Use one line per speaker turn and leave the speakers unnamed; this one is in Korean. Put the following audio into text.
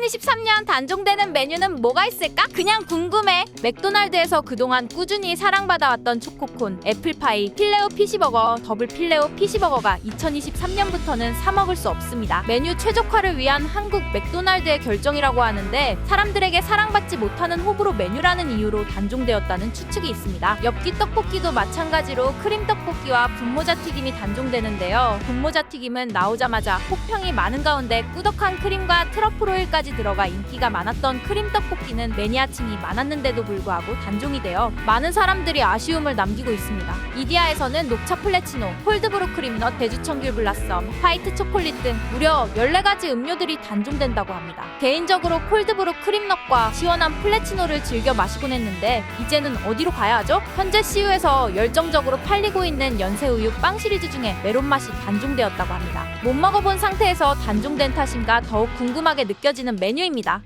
2023년 단종되는 메뉴는 뭐가 있을까? 그냥 궁금해. 맥도날드에서 그동안 꾸준히 사랑받아왔던 초코콘, 애플파이, 필레오 피시버거, 더블 필레오 피시버거가 2023년부터는 사 먹을 수 없습니다. 메뉴 최적화를 위한 한국 맥도날드의 결정이라고 하는데 사람들에게 사랑받지 못하는 호불호 메뉴라는 이유로 단종되었다는 추측이 있습니다. 엽기 떡볶이도 마찬가지로 크림 떡볶이와 분모자 튀김이 단종되는데요. 분모자 튀김은 나오자마자 혹평이 많은 가운데 꾸덕한 크림과 트러플 오일까지 들어가 인기가 많았던 크림 떡볶이는 매니아층이 많았는데도 불구하고 단종이 되어 많은 사람들이 아쉬움을 남기고 있습니다. 이디야에서는 녹차 플래치노, 콜드브루 크림넛, 대주청귤 블라썸, 화이트 초콜릿 등 무려 14가지 음료들이 단종된다고 합니다. 개인적으로 콜드브루 크림넛과 시원한 플래치노를 즐겨 마시곤 했는데 이제는 어디로 가야 하죠? 현재 CU에서 열정적으로 팔리고 있는 연세우유 빵 시리즈 중에 메론 맛이 단종되었다고 합니다. 못 먹어본 상태에서 단종된 탓인가 더욱 궁금하게 느껴지는 메뉴입니다.